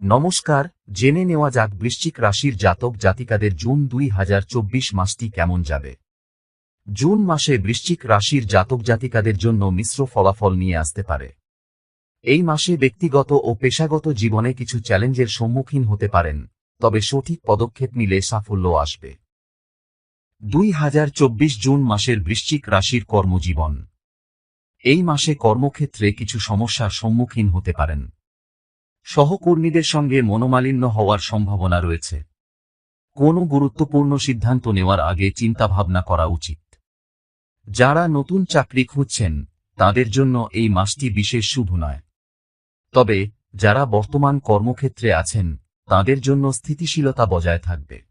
নমস্কার, জেনে নেওয়া যাক বৃশ্চিক রাশির জাতক জাতিকাদের জুন দুই হাজার চব্বিশ মাসটি কেমন যাবে। জুন মাসে বৃশ্চিক রাশির জাতক জাতিকাদের জন্য মিশ্র ফলাফল নিয়ে আসতে পারে। এই মাসে ব্যক্তিগত ও পেশাগত জীবনে কিছু চ্যালেঞ্জের সম্মুখীন হতে পারেন, তবে সঠিক পদক্ষেপ নিলে সাফল্য আসবে। দুই হাজার চব্বিশ জুন মাসের বৃশ্চিক রাশির কর্মজীবন। এই মাসে কর্মক্ষেত্রে কিছু সমস্যার সম্মুখীন হতে পারেন। সহকর্মীদের সঙ্গে মনোমালিন্য হওয়ার সম্ভাবনা রয়েছে। কোনো গুরুত্বপূর্ণ সিদ্ধান্ত নেওয়ার আগে চিন্তাভাবনা করা উচিত। যারা নতুন চাকরি খুঁজছেন, তাদের জন্য এই মাসটি বিশেষ শুভ নয়। তবে, যারা বর্তমান কর্মক্ষেত্রে আছেন, তাদের জন্য স্থিতিশীলতা বজায় থাকবে।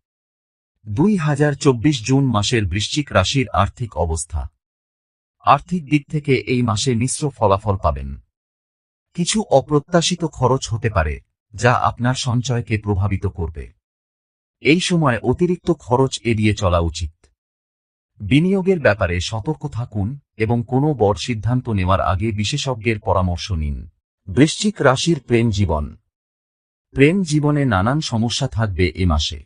দুই হাজার চব্বিশ জুন মাসের বৃশ্চিক রাশির আর্থিক অবস্থা। আর্থিক দিক থেকে এই মাসে মিশ্র ফলাফল পাবেন। কিছু অপ্রত্যাশিত খরচ হতে পারে, যা আপনার সঞ্চয়কে প্রভাবিত করবে। এই সময় অতিরিক্ত খরচ এড়িয়ে চলা উচিত। বিনিয়োগের ব্যাপারে সতর্ক থাকুন এবং কোনো বড় সিদ্ধান্ত নেওয়ার আগে বিশেষজ্ঞের পরামর্শ নিন। বৃশ্চিক রাশির প্রেম জীবন। প্রেম জীবনে নানান সমস্যা থাকবে এ মাসে।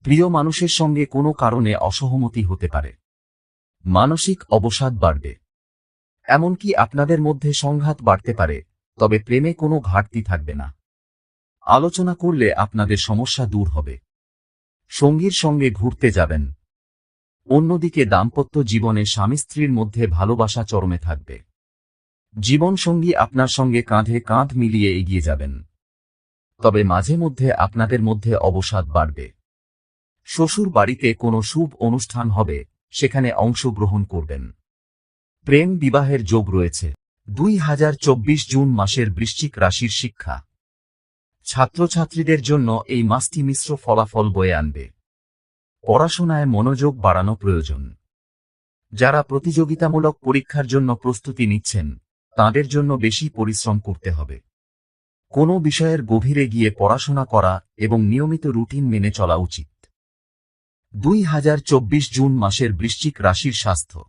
প্রিয় মানুষের সঙ্গে কোনো কারণে অসহমতি হতে পারে। মানসিক অবসাদ বাড়বে। এমনকি আপনাদের মধ্যে সংঘাত বাড়তে পারে। তবে প্রেমে কোনো ঘাটতি থাকবে না। আলোচনা করলে আপনাদের সমস্যা দূর হবে। সঙ্গীর সঙ্গে ঘুরতে যাবেন। অন্যদিকে দাম্পত্য জীবনে স্বামী স্ত্রীর মধ্যে ভালোবাসা চরমে থাকবে। জীবনসঙ্গী আপনার সঙ্গে কাঁধে কাঁধ মিলিয়ে এগিয়ে যাবেন। তবে মাঝে মধ্যে আপনাদের মধ্যে অবসাদ বাড়বে। শ্বশুর বাড়িতে কোনো শুভ অনুষ্ঠান হবে, সেখানে অংশগ্রহণ করবেন। প্রেম বিবাহের যোগ রয়েছে। দুই হাজার চব্বিশ জুন মাসের বৃশ্চিক রাশির শিক্ষা। ছাত্রছাত্রীদের জন্য এই মাসটি মিশ্র ফলাফল বয়ে আনবে। পড়াশোনায় মনোযোগ বাড়ানো প্রয়োজন। যারা প্রতিযোগিতামূলক পরীক্ষার জন্য প্রস্তুতি নিচ্ছেন, তাদের জন্য বেশি পরিশ্রম করতে হবে। কোনো বিষয়ের গভীরে গিয়ে পড়াশোনা করা এবং নিয়মিত রুটিন মেনে চলা উচিত। দুই হাজার চব্বিশ জুন মাসের বৃশ্চিক রাশির স্বাস্থ্য।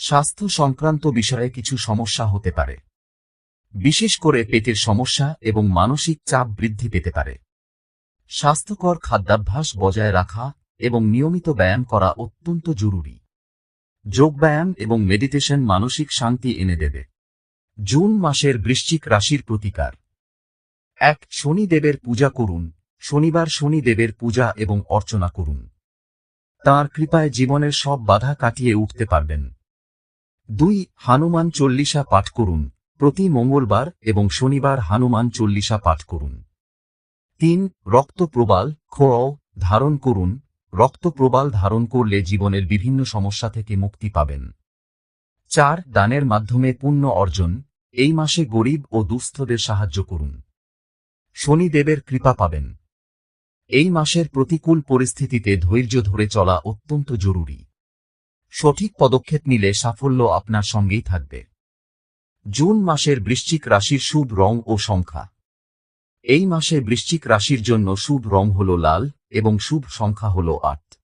স্বাস্থ্য সংক্রান্ত বিষয়ে কিছু সমস্যা হতে পারে। বিশেষ করে পেটের সমস্যা এবং মানসিক চাপ বৃদ্ধি পেতে পারে। স্বাস্থ্যকর খাদ্যাভ্যাস বজায় রাখা এবং নিয়মিত ব্যায়াম করা অত্যন্ত জরুরি। যোগব্যায়াম এবং মেডিটেশন মানসিক শান্তি এনে দেবে। জুন মাসের বৃশ্চিক রাশির প্রতিকার। এক, শনিদেবের পূজা করুন। শনিবার শনিদেবের পূজা এবং অর্চনা করুন। তাঁর কৃপায় জীবনের সব বাধা কাটিয়ে উঠতে পারবেন। দুই, হানুমান চল্লিশা পাঠ করুন, প্রতি মঙ্গলবার এবং শনিবার হানুমান চল্লিশা পাঠ করুন। তিন, রক্ত প্রবাল খোড় ধারণ করুন, রক্ত প্রবাল ধারণ করলে জীবনের বিভিন্ন সমস্যা থেকে মুক্তি পাবেন। চার, দানের মাধ্যমে পুণ্য অর্জন, এই মাসে গরিব ও দুস্থদের সাহায্য করুন। শনিদেবের কৃপা পাবেন। এই মাসের প্রতিকূল পরিস্থিতিতে ধৈর্য ধরে চলা অত্যন্ত জরুরি। সঠিক পদক্ষেপ নিলে সাফল্য আপনার সঙ্গেই থাকবে। জুন মাসের বৃশ্চিক রাশির শুভ রং ও সংখ্যা। এই মাসে বৃশ্চিক রাশির জন্য শুভ রং হল লাল এবং শুভ সংখ্যা হল আট।